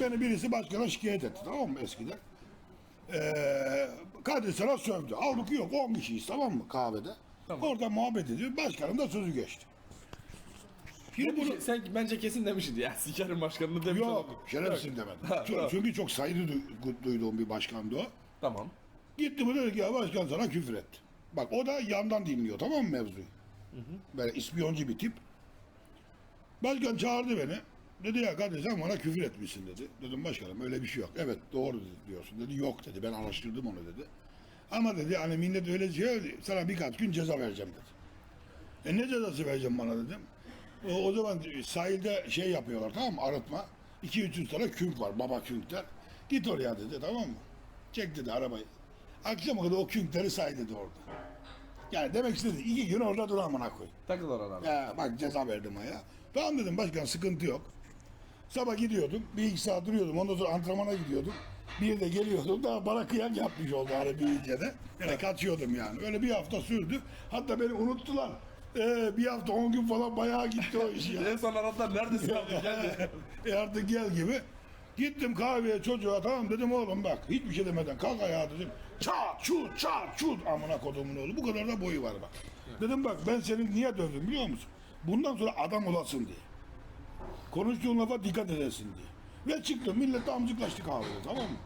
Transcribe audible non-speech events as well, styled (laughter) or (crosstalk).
beni birisi başkana şikayet etti tamam mı eskiden. Ee, Kadir sana sövdü. Halbuki yok 10 kişiyiz tamam mı kahvede. Tamam. Orada muhabbet ediyor. Başkanın da sözü geçti. Şimdi bunu... Sen bence kesin demişsin ya. (laughs) Sikerim başkanını demiş. Yok şerefsin demedim. Ha, Çünkü, tamam. çünkü çok saygı du- duyduğum bir başkandı o. Tamam. Gitti bu dedi ki ya başkan sana küfür etti. Bak o da yandan dinliyor tamam mı mevzuyu? Böyle ispiyoncu bir tip. Başkan çağırdı beni. Dedi ya Kadir sen bana küfür etmişsin dedi. Dedim başkanım öyle bir şey yok. Evet doğru diyorsun dedi. Yok dedi ben araştırdım onu dedi. Ama dedi hani millet öyle diyor sana birkaç gün ceza vereceğim dedi. E ne cezası vereceğim bana dedim. O, o zaman sahilde şey yapıyorlar tamam mı arıtma. 2-300 tane künk var baba künkler. Git oraya dedi tamam mı? Çek dedi arabayı. Akşama kadar o künkleri say dedi orada. Yani demek istedi iki gün orada dur amına koy. Takıl oralar. Ya bak ceza verdim ya. Tamam dedim başkan sıkıntı yok. Sabah gidiyordum. Bir iki saat duruyordum. Ondan sonra antrenmana gidiyordum. Bir de geliyordum. Daha bana kıyak yapmış oldu hani büyüyünce de. Yani kaçıyordum yani. Öyle bir hafta sürdü. Hatta beni unuttular. Ee, bir hafta on gün falan bayağı gitti o iş ya. (laughs) En son aradılar neredesin abi (laughs) gel e artık gel gibi. Gittim kahveye çocuğa tamam dedim oğlum bak hiçbir şey demeden kalk ayağa dedim. Çat çut çat çut amına kodumun oğlu bu kadar da boyu var bak. Dedim bak ben seni niye dövdüm biliyor musun? Bundan sonra adam olasın diye. Konuştuğun lafa dikkat edesin diye. Ve çıktım millet de amcıklaştı kahvede tamam mı?